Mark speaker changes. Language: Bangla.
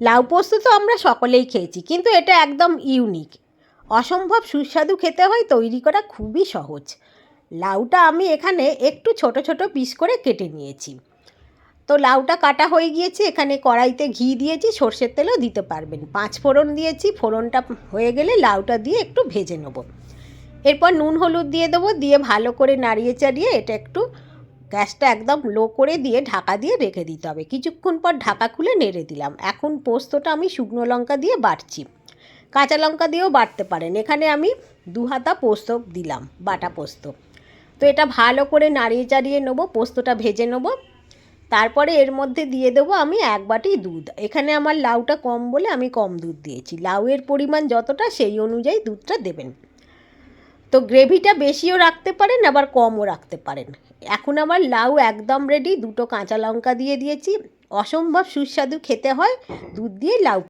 Speaker 1: লাউ পোস্ত তো আমরা সকলেই খেয়েছি, কিন্তু এটা একদম ইউনিক। অসম্ভব সুস্বাদু খেতে হয়, তৈরি করা খুবই সহজ। লাউটা আমি এখানে একটু ছোট ছোট পিস করে কেটে নিয়েছি। তো লাউটা কাটা হয়ে গিয়েছে, এখানে কড়াইতে ঘি দিয়েছি, সর্ষের তেলও দিতে পারবেন। পাঁচ ফোড়ন দিয়েছি, ফোড়নটা হয়ে গেলে লাউটা দিয়ে একটু ভেজে নেব। এরপর নুন হলুদ দিয়ে দেবো, দিয়ে ভালো করে নাড়িয়ে চাড়িয়ে এটা একটু গ্যাসটা একদম লো করে দিয়ে ঢাকা দিয়ে রেখে দিতে হবে। কিছুক্ষণ পর ঢাকা খুলে নেড়ে দিলাম। এখন পোস্তটা আমি শুকনো লঙ্কা দিয়ে বাটছি। কাঁচা লঙ্কা দিয়েও বাটতে পারেন। এখানে আমি দু হাতা পোস্ত দিলাম, বাটা পোস্ত। তো এটা ভালো করে নাড়িয়ে চাড়িয়ে নেব, পোস্তটা ভেজে নেব। তারপরে এর মধ্যে দিয়ে দেবো আমি এক বাটি দুধ। এখানে আমার লাউটা কম বলে আমি কম দুধ দিয়েছি। লাউয়ের পরিমাণ যতটা সেই অনুযায়ী দুধটা দেবেন। তো গ্রেভিটা বেশিও রাখতে পারেন, আবার কমও রাখতে পারেন। এখন আমার লাউ একদম রেডি দুটো কাঁচা লঙ্কা দিয়ে দিয়েছি। অসম্ভব সুস্বাদু খেতে হয়, দুধ দিয়ে লাউ